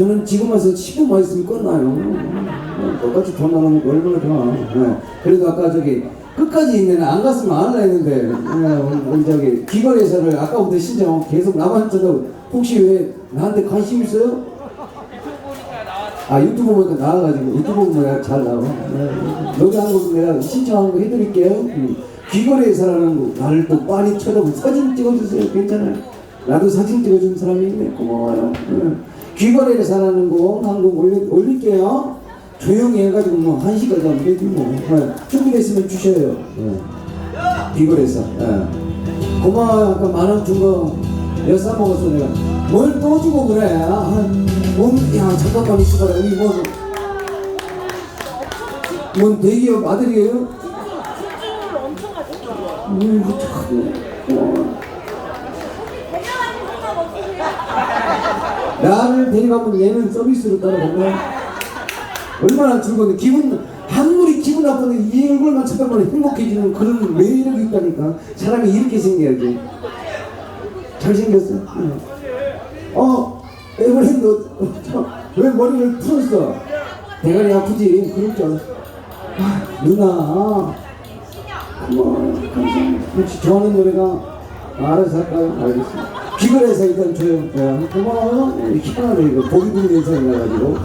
저는 지금 와서 10분만 있으면 끝나요. 어, 똑같이 돈 나누는 거 얼마나 좋아. 네. 그래도 아까 저기 끝까지 있는 안 갔으면 안 할라 했는데 네, 우리 저기 귀걸이사를 아까부터 신청 계속 쳐도 혹시 왜 나한테 관심 있어요? 아 유튜브 보니까 나와가지고 유튜브 내가 잘 나와. 네. 노래 한곡 내가 신청한 거 해드릴게요. 음. 귀걸이사라는 거 나를 또 많이 쳐다보고 사진 찍어주세요. 괜찮아요. 나도 사진 찍어준 사람이 있네. 고마워요. 네. 귀걸이를 사라는 곡한곡 올릴게요. 조용히 해가지고 뭐 한 시까지 하면 되지 뭐. 네. 준비됐으면 주셔요. 네. 귀걸이사. 네. 고마워요. 아까 만원 준 거 여사 먹었어 내가. 뭘 또 주고 그래. 아, 뭔, 야 잠깐만 있어봐라. 여기 뭐, 뭔 대기업 아들이에요? 엄청 가졌어. 음, 참. 어. 대명하는 생각 없으세요? 나를 데려가면 얘는 서비스로 따라간 거야. 얼마나 즐거운데 기분 아무리 기분 나빠도 이 얼굴만 쳐다보면 행복해지는 그런 매력이 있다니까. 사람이 이렇게 생겨야지. 잘생겼어. 응. 어 에브린 너왜 머리를 풀었어? 대가리 아프지? 그럴 줄 알아 아, 누나. 고마워요. 감사합니다. 혹시 좋아하는 노래가 알아서 할까요? 알겠습니다 귀걸이에서 일단 줘요 네, 고마워요 이렇게 하나로 이거 보기 드는 인상이 나가지고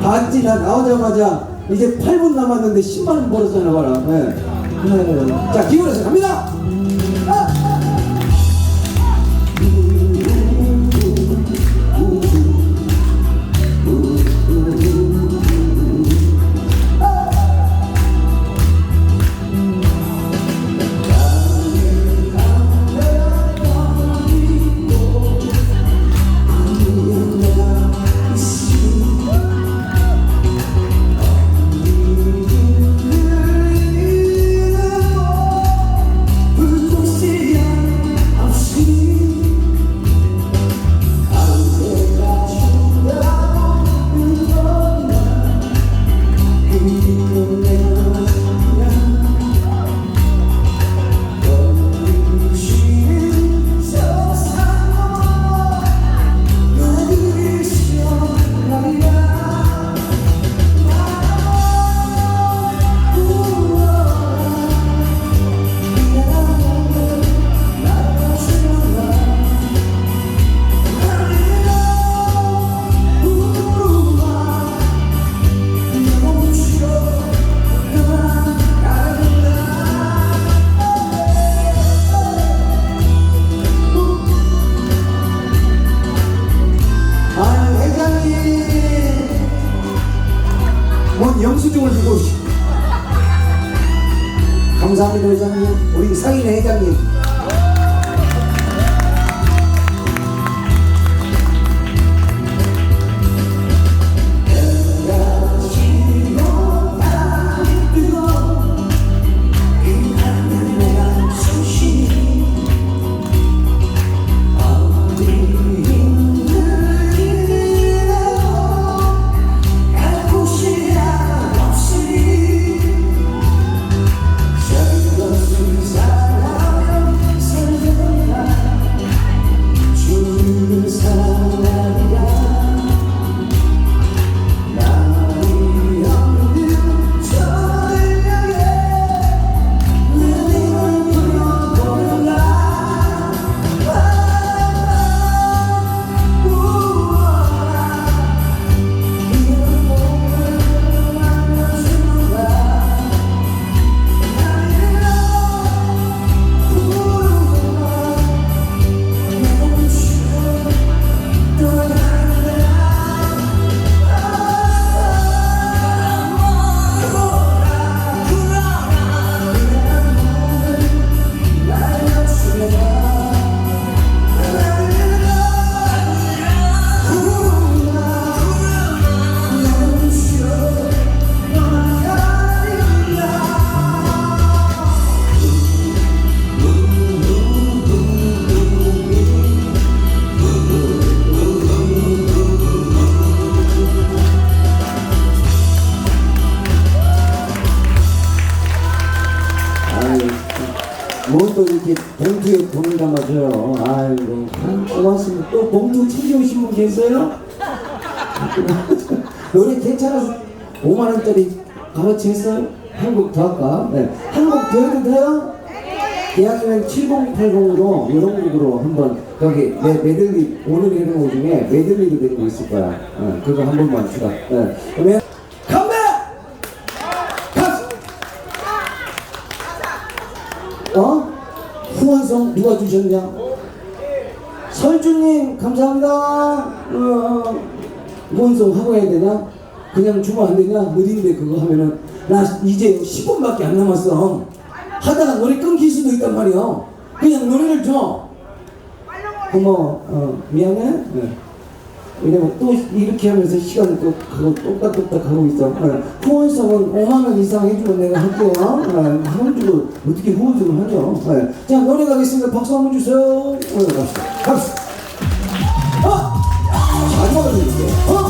봤지 나 나오자마자 이제 8분 남았는데 10만원 벌었잖아 봐라 네. 네. 자 귀걸이에서 갑니다 감사합니다 회장님. 우리 상인의 회장님 또 봉투 챙겨오신 분 계세요? 노래 괜찮아서 5만 원짜리 값어치 했어요? 한국 더 할까? 네. 한국 더 해도 돼요? 대학이면 7080으로 이런 곡으로 한번 여기 내 메들리 오늘 해는 곡 중에 메들리로 된 거 있을 거야. 어, 그거 한 번만 추가. 네. 그러면 컴백! 가수! 어? 후원성 누가 주셨냐? 설주님 감사합니다. 어, 후원성 하고 해야 되나? 그냥 주면 안 되냐? 느린데 그거 하면은 나 이제 10분밖에 안 남았어. 하다가 노래 끊길 수도 있단 말이야. 그냥 노래를 줘. 고마워. 어, 미안해. 네. 왜냐면 또 이렇게 하면서 시간 또 그거 똑딱똑딱 하고 있어. 어, 후원성은 5만 원 이상 해주면 내가 할게요. 어, 한 주고 어떻게 후원성을 하죠? 어, 자 노래 가겠습니다. 박수 한번 주세요. 어, 갑시다. 갑시다. 어? 마지막으로 이렇게. 어?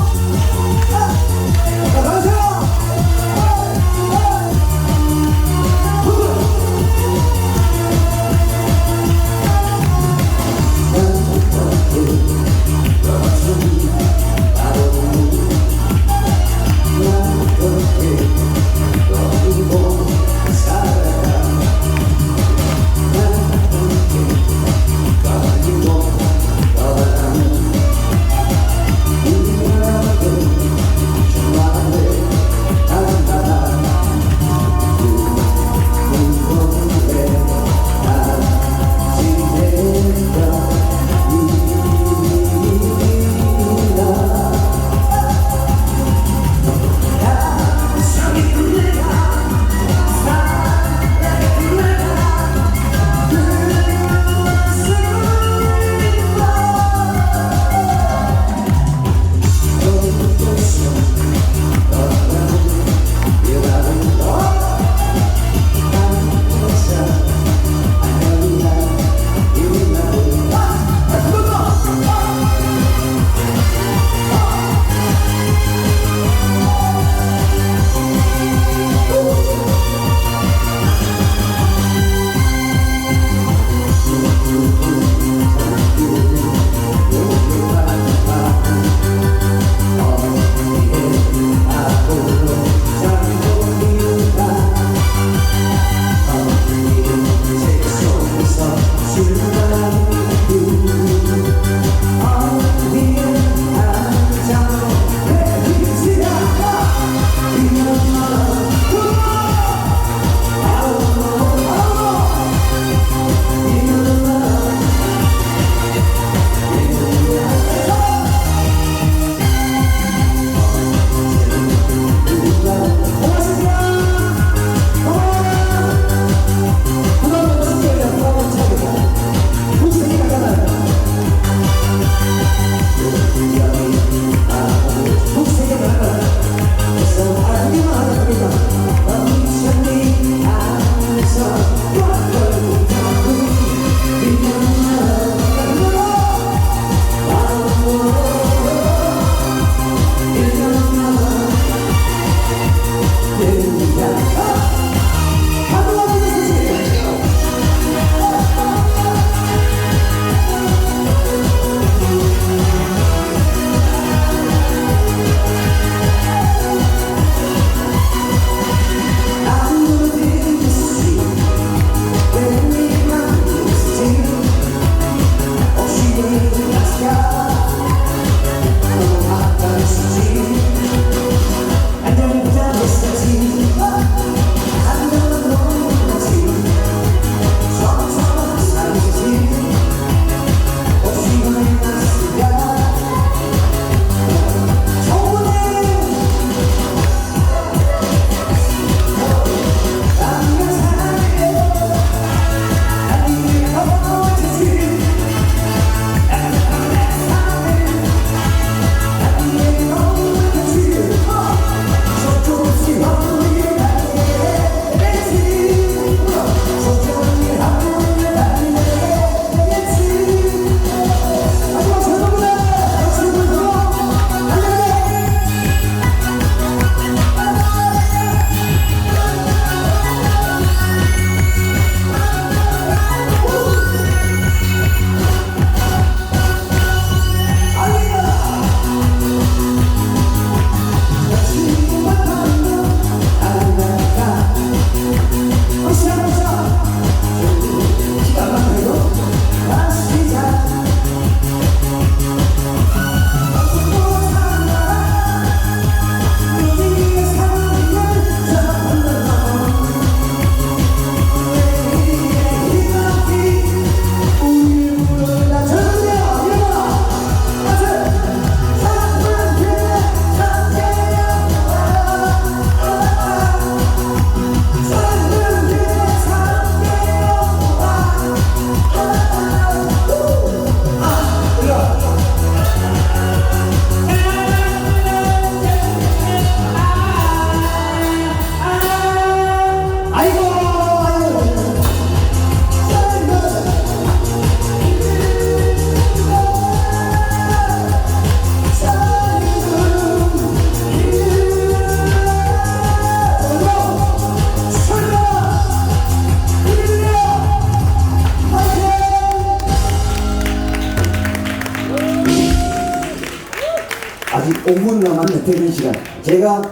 퇴근 시간. 제가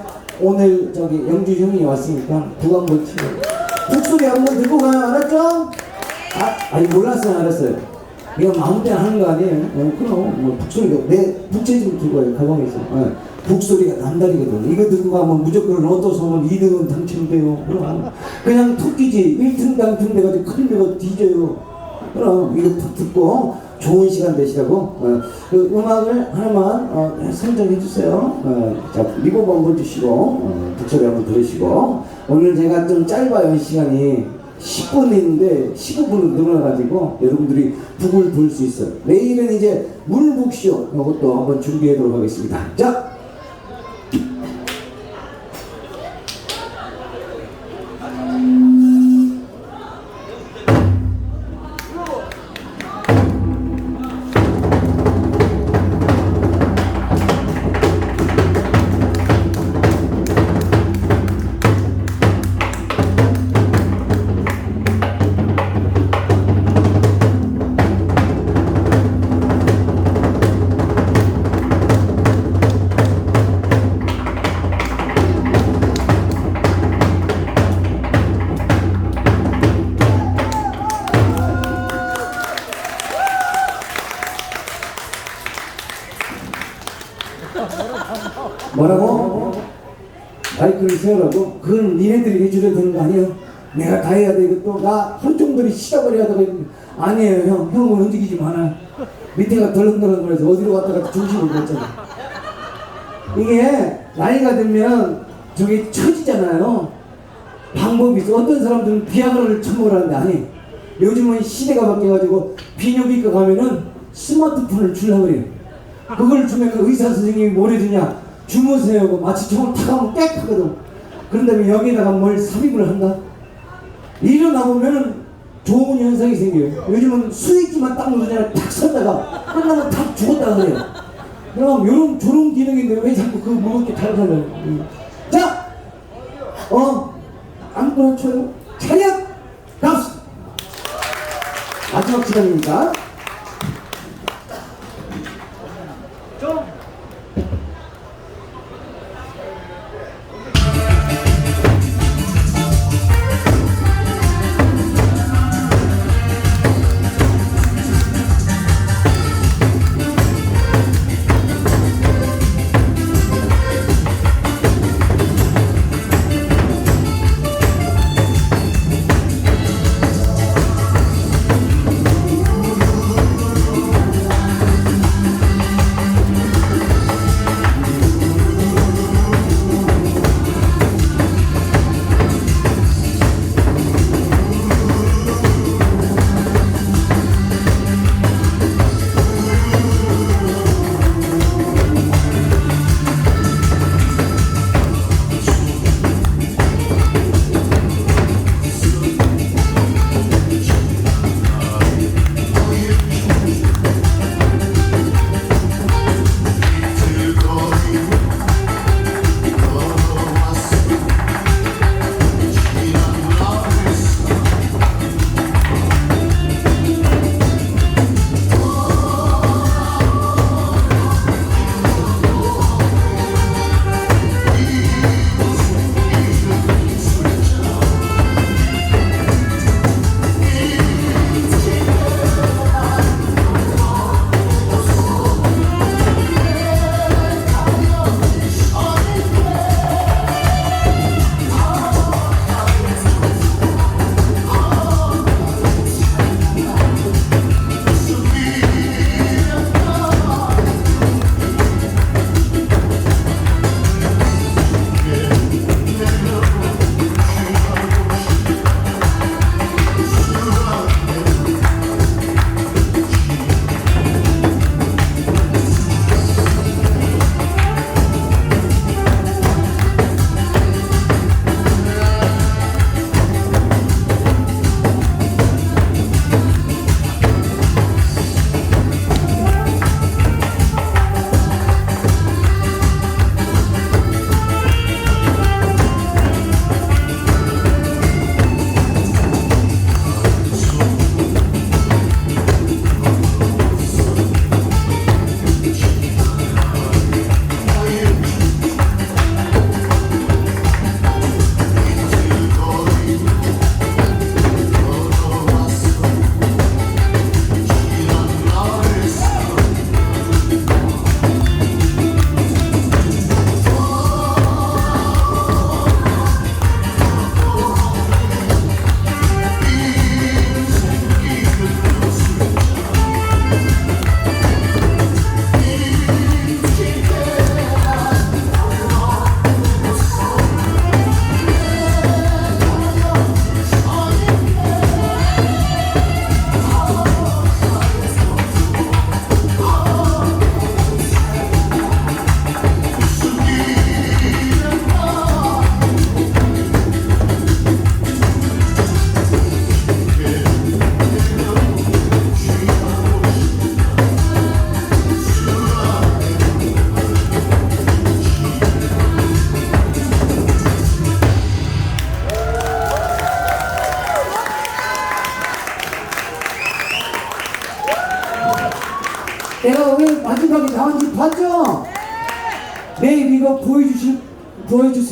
오늘 저기 영주 형이 왔으니까 북 한번 치고 북소리 한번 듣고 가요. 알았죠? 아, 아니 몰랐어요, 알았어요. 이거 마음 대로 하는 거 아니에요? 어, 그럼 뭐 북소리가 내 북채 좀 들고 와요 가방에서. 어, 북소리가 남다르거든. 이거 듣고 가면 무조건 로또 소문 2등은 당첨돼요. 그럼 그냥 토끼지 1등 당첨돼가지고 큰 데가 뒤져요. 그럼 이거 푹 듣고 좋은 시간 되시라고 어, 그 음악을 하나만 어, 선정해 주세요. 어, 자 리본 한번 주시고 어, 북소리 한번 들으시고 오늘 제가 좀 짧아요 시간이 10분인데 15분으로 늘어나가지고 여러분들이 북을 볼수 있어요. 내일은 이제 물북쇼 이것도 한번 준비하도록 하겠습니다. 자. 마이크를 세우라고? 그건 니네들이 해줘야 되는 거 아니에요? 내가 다 해야 돼. 이것도 나 하루 종일 시다버리 하다가 아니에요 형. 형은 움직이지 마라. 밑에가 덜렁덜렁거려서 어디로 갔다가 중심을 잃었잖아. 이게 나이가 들면 저게 처지잖아요. 방법이 있어. 어떤 사람들은 비아그라를 처먹으라 하는데 아니. 요즘은 시대가 바뀌어가지고 비뇨기과 가면은 스마트폰을 주려고 그래요. 그걸 주면 그 의사 선생님이 뭘 해주냐 주무세요 마치 저걸 탁 하면 빽 하거든 그런 다음에 여기다가 뭘 삽입을 한다 일어나 보면은 좋은 현상이 생겨요 요즘은 수익기만 딱 누르잖아 탁 섰다가 끝나면 탁 죽었다 그래요 그럼 요런 저런 기능인데 왜 자꾸 그 무겁게 탈탈을 자! 어? 아무거나 쳐요 차렷! 박수! 마지막 시간입니다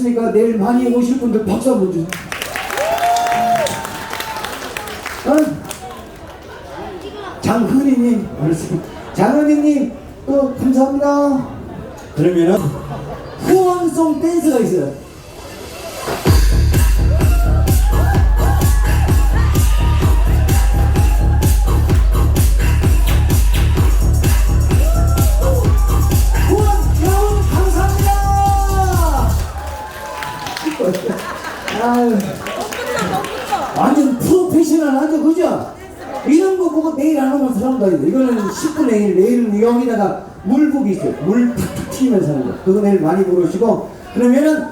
보여줬으니까 내일 많이 오실 분들 박수 한번 주세요. 어? 장훈이님. 장훈이님 또 감사합니다. 그러면은 후원송 댄스가 있어요. 아유. 완전 프로페셔널하죠, 그죠? 이런 거 보고 내일 안 오면 사람도 아니다. 이거는 10분의 1, 내일은 여기다가 물 부기 있어요. 물 탁탁 튀면서 하는 거. 그거 내일 많이 보시고 그러면은